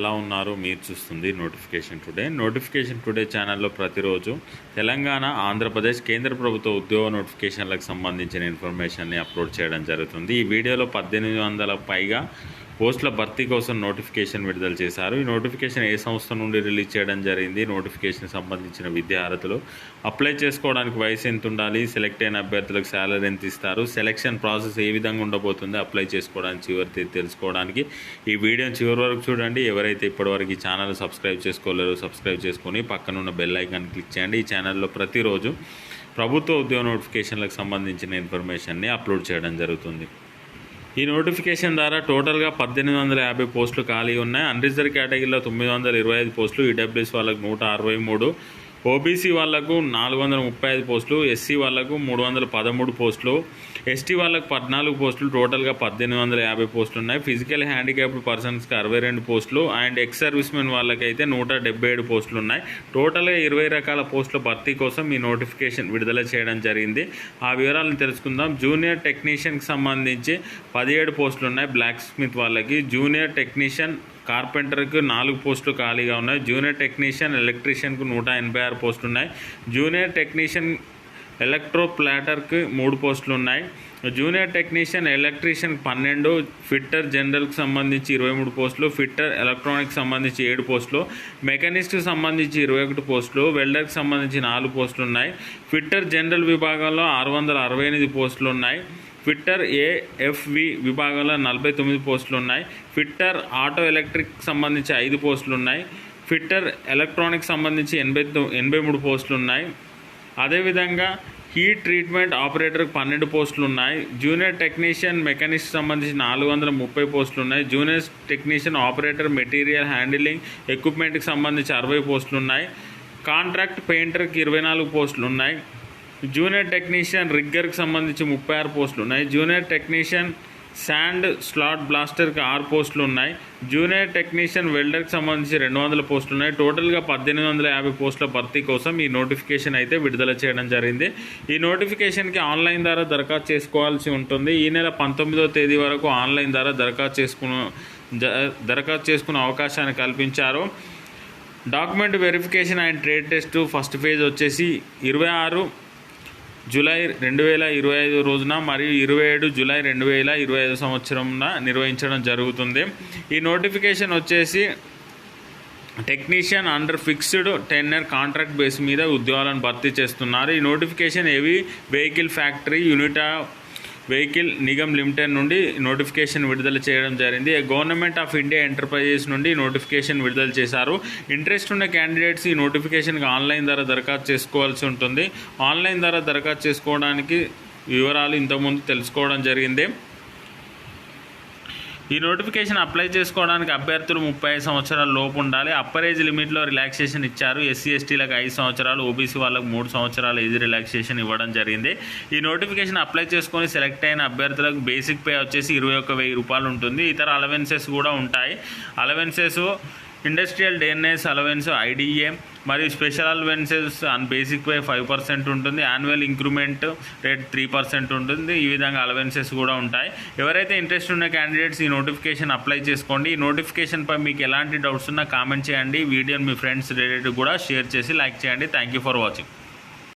ఎలా ఉన్నారో మీరు చూస్తుంది నోటిఫికేషన్ టుడే. నోటిఫికేషన్ టుడే ఛానల్లో ప్రతిరోజు తెలంగాణ ఆంధ్రప్రదేశ్ కేంద్ర ప్రభుత్వ ఉద్యోగ నోటిఫికేషన్లకు సంబంధించిన ఇన్ఫర్మేషన్ని అప్లోడ్ చేయడం జరుగుతుంది. ఈ వీడియోలో పద్దెనిమిది వందల పైగా పోస్టుల భర్తీ కోసం నోటిఫికేషన్ విడుదల చేశారు. ఈ నోటిఫికేషన్ ఏ సంస్థ నుండి రిలీజ్ చేయడం జరిగింది? నోటిఫికేషన్ సంబంధించిన విద్యార్థులు అప్లై చేసుకోవడానికి వయసు ఎంత ఉండాలి? సెలెక్ట్ అయిన అభ్యర్థులకు శాలరీ ఎంత ఇస్తారు? సెలెక్షన్ ప్రాసెస్ ఏ విధంగా ఉండబోతుంది? అప్లై చేసుకోవడానికి చివరి తెలుసుకోవడానికి ఈ వీడియో చివరి వరకు చూడండి. ఎవరైతే ఇప్పటివరకు ఈ ఛానల్ సబ్స్క్రైబ్ చేసుకోలేరో సబ్స్క్రైబ్ చేసుకొని పక్కనున్న బెల్ ఐకాన్ క్లిక్ చేయండి. ఈ ఛానల్లో ప్రతిరోజు ప్రభుత్వ ఉద్యోగ నోటిఫికేషన్లకు సంబంధించిన ఇన్ఫర్మేషన్ని అప్లోడ్ చేయడం జరుగుతుంది. ఈ నోటిఫికేషన్ ద్వారా టోటల్గా పద్దెనిమిది వందల యాభై పోస్టులు ఖాళీ ఉన్నాయి. అన్రిజర్వ్ కేటగిరీలో తొమ్మిది వందల ఇరవై ఐదు పోస్టులు ఈడబ్ల్యూఎస్ వాళ్ళకు నూట అరవై మూడు ఓబీసీ వాళ్ళకు నాలుగు వందల ముప్పై ఐదు పోస్టులు ఎస్సీ వాళ్ళకు మూడు వందల పదమూడు పోస్టులు ఎస్టీ వాళ్ళకి పద్నాలుగు పోస్టులు టోటల్గా పద్దెనిమిది వందల యాభై పోస్టులు ఉన్నాయి ఫిజికల్ హ్యాండిక్యాప్డ్ పర్సన్స్కి అరవై రెండు పోస్టులు అండ్ ఎక్స్ సర్వీస్ మెన్ వాళ్ళకైతే నూట డెబ్బై ఏడు పోస్టులు ఉన్నాయి టోటల్గా ఇరవై రకాల పోస్టుల భర్తీ కోసం ఈ నోటిఫికేషన్ విడుదల చేయడం జరిగింది. ఆ వివరాలను తెలుసుకుందాం. జూనియర్ టెక్నీషియన్కి సంబంధించి పదిహేడు పోస్టులు ఉన్నాయి బ్లాక్ స్మిత్ వాళ్ళకి జూనియర్ టెక్నీషియన్ కార్పెంటర్కి నాలుగు పోస్టులు ఖాళీగా ఉన్నాయి. జూనియర్ టెక్నీషియన్ ఎలక్ట్రీషియన్కు నూట ఎనభై ఆరు పోస్టులు ఉన్నాయి జూనియర్ టెక్నీషియన్ ఎలక్ట్రో ప్లాటర్కి మూడు పోస్టులు ఉన్నాయి జూనియర్ టెక్నీషియన్ ఎలక్ట్రీషియన్ పన్నెండు ఫిట్టర్ జనరల్కి సంబంధించి ఇరవై మూడు పోస్టులు ఫిట్టర్ ఎలక్ట్రానిక్స్ సంబంధించి ఏడు పోస్టులు మెకానిస్ట్కి సంబంధించి ఇరవై ఒకటి పోస్టులు వెల్డర్కి సంబంధించి నాలుగు పోస్టులు ఉన్నాయి ఫిట్టర్ జనరల్ విభాగంలో ఆరు వందల అరవై ఎనిమిది పోస్టులు ఉన్నాయి ఫిట్టర్ ఏఎఫ్వి విభాగంలో నలభై తొమ్మిది పోస్టులు ఉన్నాయి ఫిట్టర్ ఆటో ఎలక్ట్రిక్ సంబంధించి ఐదు పోస్టులు ఉన్నాయి ఫిట్టర్ ఎలక్ట్రానిక్స్ సంబంధించి ఎనభై తొ- ఎనభై మూడు పోస్టులు ఉన్నాయి అదేవిధంగా హీట్ ట్రీట్మెంట్ ఆపరేటర్కి పన్నెండు పోస్టులు ఉన్నాయి జూనియర్ టెక్నీషియన్ మెకానిక్స్ సంబంధించి నాలుగు వందల ముప్పై పోస్టులు ఉన్నాయి junior technician operator material handling ఎక్విప్మెంట్కి సంబంధించి అరవై పోస్టులు ఉన్నాయి కాంట్రాక్ట్ పెయింటర్కి ఇరవై నాలుగు పోస్టులు ఉన్నాయి జూనియర్ టెక్నీషియన్ రిగ్గర్కి సంబంధించి ముప్పై ఆరు పోస్టులు ఉన్నాయి జూనియర్ టెక్నీషియన్ శాండ్ స్లాట్ బ్లాస్టర్కి ఆరు పోస్టులు ఉన్నాయి జూనియర్ టెక్నీషియన్ వెల్డర్కి సంబంధించి రెండు వందల పోస్టులు ఉన్నాయి టోటల్గా పద్దెనిమిది వందల యాభై పోస్టుల భర్తీ కోసం ఈ నోటిఫికేషన్ అయితే విడుదల చేయడం జరిగింది. ఈ నోటిఫికేషన్కి ఆన్లైన్ ద్వారా దరఖాస్తు చేసుకోవాల్సి ఉంటుంది. ఈ నెల పంతొమ్మిదో తేదీ వరకు ఆన్లైన్ ద్వారా దరఖాస్తు చేసుకున్న జ- దరఖాస్తు చేసుకునే అవకాశాన్ని కల్పించారు. Document verification and trade test first phase వచ్చేసి ఇరవై ఆరు జూలై రెండు వేల ఇరవై ఐదు రోజున మరియు ఇరవై ఏడు జూలై రెండు వేల ఇరవై ఐదు సంవత్సరంన నిర్వహించడం జరుగుతుంది. ఈ నోటిఫికేషన్ వచ్చేసి technician under fixed tenure contract base మీద ఉద్యోగాలను భర్తీ చేస్తున్నారు. ఈ నోటిఫికేషన్ ఏవి? వెహికల్ ఫ్యాక్టరీ యూనిటా వెహికల్ నిగమ్ లిమిటెడ్ నుండి నోటిఫికేషన్ విడుదల చేయడం జరిగింది. గవర్నమెంట్ ఆఫ్ ఇండియా ఎంటర్ప్రైజెస్ నుండి నోటిఫికేషన్ విడుదల చేశారు. ఇంట్రెస్ట్ ఉన్న క్యాండిడేట్స్ ఈ నోటిఫికేషన్కి ఆన్లైన్ ద్వారా దరఖాస్తు చేసుకోవాల్సి ఉంటుంది. ఆన్లైన్ ద్వారా దరఖాస్తు చేసుకోవడానికి వివరాలు ఇంతకుముందు తెలుసుకోవడం జరిగింది. ఈ నోటిఫికేషన్ అప్లై చేసుకోవడానికి అభ్యర్థులు ముప్పై ఐదు సంవత్సరాల లోపు ఉండాలి. అప్పర్ ఏజ్ లిమిట్లో రిలాక్సేషన్ ఇచ్చారు. ఎస్సీ ఎస్టీలకు ఐదు సంవత్సరాలు ఓబీసీ వాళ్ళకు మూడు సంవత్సరాలు ఏజ్ రిలాక్సేషన్ ఇవ్వడం జరిగింది. ఈ నోటిఫికేషన్ అప్లై చేసుకొని సెలెక్ట్ అయిన అభ్యర్థులకు బేసిక్ పే వచ్చేసి ఇరవై ఒక్క వెయ్యి రూపాయలు ఉంటుంది. ఇతర అలవెన్సెస్ కూడా ఉంటాయి. Allowances industrial DNS allowance IDA మరియు special allowances and basic pay five percent ఉంటుంది. Annual increment rate three percent ఉంటుంది. ఈ విధంగా అలవెన్సెస్ కూడా ఉంటాయి. ఎవరైతే ఇంట్రెస్ట్ ఉన్న క్యాండిడేట్స్ ఈ నోటిఫికేషన్ అప్లై చేసుకోండి. ఈ నోటిఫికేషన్పై మీకు ఎలాంటి డౌట్స్ ఉన్నా కామెంట్ చేయండి. వీడియోని మీ ఫ్రెండ్స్ రిలేటివ్ కూడా షేర్ చేసి లైక్ చేయండి. Thank you for watching